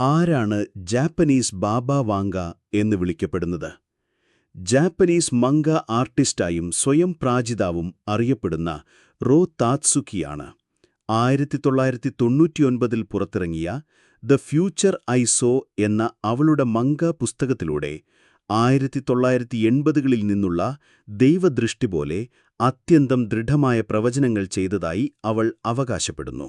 ആരാണ് ജാപ്പനീസ് ബാബ വാങ്ക എന്ന് വിളിക്കപ്പെടുന്നത്? ജാപ്പനീസ് മംഗ ആർട്ടിസ്റ്റായും സ്വയം പ്രാജിതാവും അറിയപ്പെടുന്ന റോ താത്സുക്കിയാണ് ആയിരത്തി തൊള്ളായിരത്തി തൊണ്ണൂറ്റിയൊൻപതിൽ പുറത്തിറങ്ങിയ ദ ഫ്യൂച്ചർ ഐസോ എന്ന അവളുടെ മംഗ പുസ്തകത്തിലൂടെ ആയിരത്തി തൊള്ളായിരത്തി എൺപതുകളിൽ നിന്നുള്ള ദൈവദൃഷ്ടി പോലെ അത്യന്തം ദൃഢമായ പ്രവചനങ്ങൾ ചെയ്തതായി അവൾ അവകാശപ്പെടുന്നു.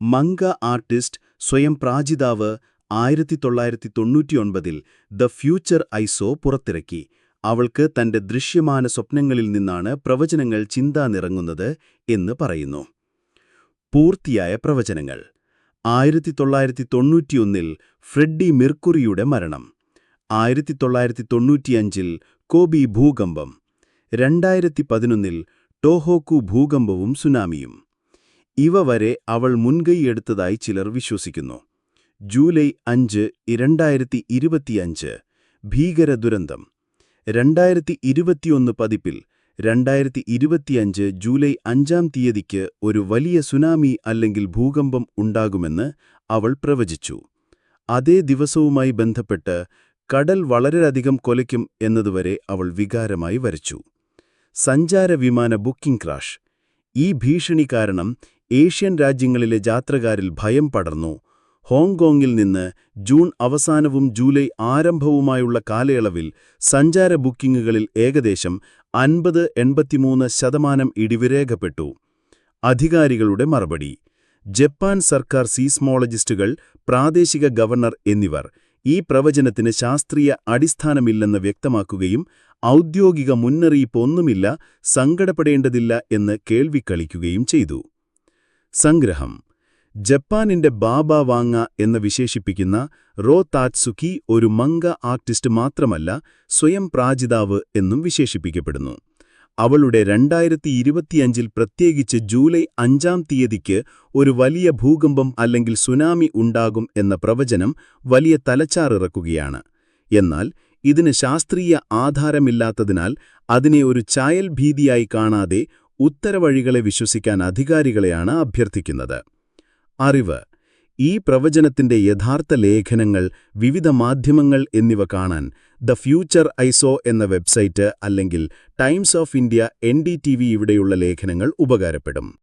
മംഗ ആർട്ടിസ്റ്റ് സ്വയം പ്രാജിതാവ് ആയിരത്തി തൊള്ളായിരത്തി തൊണ്ണൂറ്റിയൊൻപതിൽ ദ ഫ്യൂച്ചർ ഐസോ പുറത്തിറക്കി. അവൾക്ക് തന്റെ ദൃശ്യമാന സ്വപ്നങ്ങളിൽ നിന്നാണ് പ്രവചനങ്ങൾ ചിന്താ നിറങ്ങുന്നത് എന്ന് പറയുന്നു. പൂർത്തിയായ പ്രവചനങ്ങൾ. ആയിരത്തി തൊള്ളായിരത്തി തൊണ്ണൂറ്റിയൊന്നിൽ ഫ്രെഡ്ഡി മിർക്കുറിയുടെ മരണം. ആയിരത്തി തൊള്ളായിരത്തി തൊണ്ണൂറ്റിയഞ്ചിൽ കോബി ഭൂകമ്പം. രണ്ടായിരത്തി പതിനൊന്നിൽ ടോഹോക്കു ഭൂകമ്പവും സുനാമിയും. ഇവ വരെ അവൾ മുൻകൈയെടുത്തതായി ചിലർ വിശ്വസിക്കുന്നു. ജൂലൈ അഞ്ച് രണ്ടായിരത്തി ഇരുപത്തിയഞ്ച് ഭീകര ദുരന്തം രണ്ടായിരത്തി ഇരുപത്തിയൊന്ന് പതിപ്പിൽ രണ്ടായിരത്തി ഇരുപത്തിയഞ്ച് ജൂലൈ അഞ്ചാം തീയതിക്ക് ഒരു വലിയ സുനാമി അല്ലെങ്കിൽ ഭൂകമ്പം ഉണ്ടാകുമെന്ന് അവൾ പ്രവചിച്ചു. അതേ ദിവസവുമായി ബന്ധപ്പെട്ട് കടൽ വളരെയധികം കൊലയ്ക്കും എന്നതുവരെ അവൾ വികാരമായി വരച്ചു. സഞ്ചാര വിമാന ബുക്കിംഗ് ക്രാഷ്. ഈ ഭീഷണി കാരണം ഏഷ്യൻ രാജ്യങ്ങളിലെ യാത്രക്കാരിൽ ഭയം പടർന്നു. ഹോങ്കോങ്ങിൽ നിന്ന് ജൂൺ അവസാനവും ജൂലൈ ആരംഭവുമായുള്ള കാലയളവിൽ സഞ്ചാര ബുക്കിംഗുകളിൽ ഏകദേശം അൻപത് എൺപത്തിമൂന്ന് ശതമാനം ഇടിവ് രേഖപ്പെട്ടു. അധികാരികളുടെ മറുപടി. ജപ്പാൻ സർക്കാർ സീസ്മോളജിസ്റ്റുകൾ പ്രാദേശിക ഗവർണർ എന്നിവർ ഈ പ്രവചനത്തിന് ശാസ്ത്രീയ അടിസ്ഥാനമില്ലെന്ന് വ്യക്തമാക്കുകയും ഔദ്യോഗിക മുന്നറിയിപ്പൊന്നുമില്ല സങ്കടപ്പെടേണ്ടതില്ല എന്ന് കേൾവിക്കളിക്കുകയും ചെയ്തു. സംഗ്രഹം. ജപ്പാനിന്റെ ബാബ വാങ്ങ എന്ന് വിശേഷിപ്പിക്കുന്ന റോ താറ്റ്സുക്കി ഒരു മംഗ ആർട്ടിസ്റ്റ് മാത്രമല്ല സ്വയം പ്രാജിതാവ് എന്നും വിശേഷിപ്പിക്കപ്പെടുന്നു. അവളുടെ രണ്ടായിരത്തി ഇരുപത്തിയഞ്ചിൽ പ്രത്യേകിച്ച് ജൂലൈ അഞ്ചാം തീയതിക്ക് ഒരു വലിയ ഭൂകമ്പം അല്ലെങ്കിൽ സുനാമി ഉണ്ടാകും എന്ന പ്രവചനം വലിയ തലച്ചാറിറക്കുകയാണ്. എന്നാൽ ഇതിന് ശാസ്ത്രീയ ആധാരമില്ലാത്തതിനാൽ അതിനെ ഒരു ചായൽ ഭീതിയായി കാണാതെ ഉത്തരവഴികളെ വിശ്വസിക്കാൻ അധികാരികളെയാണ് അഭ്യർത്ഥിക്കുന്നത്. അറിവ്. ഈ പ്രവചനത്തിന്റെ യഥാർത്ഥ ലേഖനങ്ങൾ വിവിധ മാധ്യമങ്ങൾ എന്നിവ കാണാൻ ദ ഫ്യൂച്ചർ ഐസോ എന്ന വെബ്സൈറ്റ് അല്ലെങ്കിൽ ടൈംസ് ഓഫ് ഇന്ത്യ എൻ ഇവിടെയുള്ള ലേഖനങ്ങൾ ഉപകാരപ്പെടും.